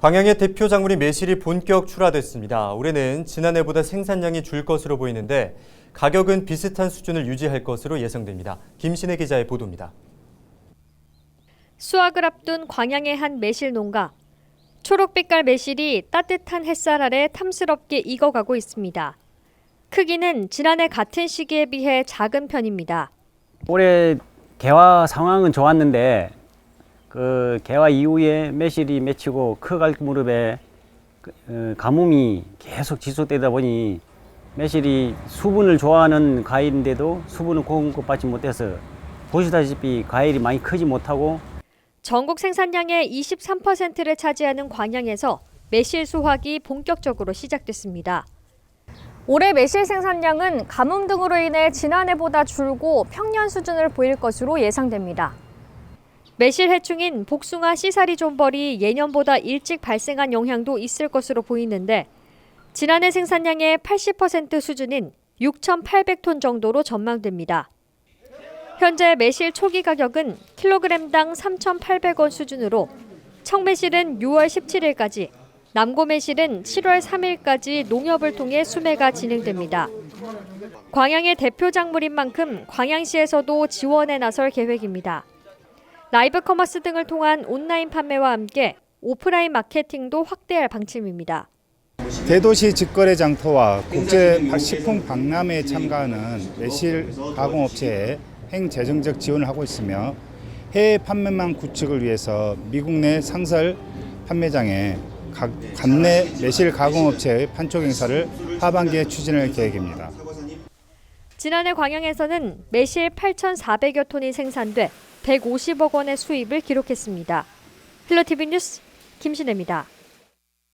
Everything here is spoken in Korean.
광양의 대표 작물인 매실이 본격 출하됐습니다. 올해는 지난해보다 생산량이 줄 것으로 보이는데 가격은 비슷한 수준을 유지할 것으로 예상됩니다. 김신혜 기자의 보도입니다. 수확을 앞둔 광양의 한 매실 농가. 초록빛깔 매실이 따뜻한 햇살 아래 탐스럽게 익어가고 있습니다. 크기는 지난해 같은 시기에 비해 작은 편입니다. 올해 개화 상황은 좋았는데 그 개화 이후에 매실이 맺히고 커갈 무렵에 그, 어, 가뭄이 계속 지속되다 보니 매실이 수분을 좋아하는 과일인데도 수분을 공급받지 못해서 보시다시피 과일이 많이 크지 못하고 전국 생산량의 23%를 차지하는 광양에서 매실 수확이 본격적으로 시작됐습니다. 올해 매실 생산량은 가뭄 등으로 인해 지난해보다 줄고 평년 수준을 보일 것으로 예상됩니다. 매실 해충인 복숭아 씨사리 존벌이 예년보다 일찍 발생한 영향도 있을 것으로 보이는데 지난해 생산량의 80% 수준인 6,800톤 정도로 전망됩니다. 현재 매실 초기 가격은 킬로그램당 3,800원 수준으로 청매실은 6월 17일까지, 남고매실은 7월 3일까지 농협을 통해 수매가 진행됩니다. 광양의 대표 작물인 만큼 광양시에서도 지원에 나설 계획입니다. 라이브 커머스 등을 통한 온라인 판매와 함께 오프라인 마케팅도 확대할 방침입니다. 대도시 직거래 장터와 국제 식품 박람회에 참가하는 매실 가공업체에 행재정적 지원을 하고 있으며 해외 판매망 구축을 위해서 미국 내 상설 판매장에 각 관내 매실 가공업체의 판촉 행사를 하반기에 추진할 계획입니다. 지난해 광양에서는 매실 8,400여 톤이 생산돼 150억 원의 수입을 기록했습니다. 힐러티비 뉴스 김신혜입니다.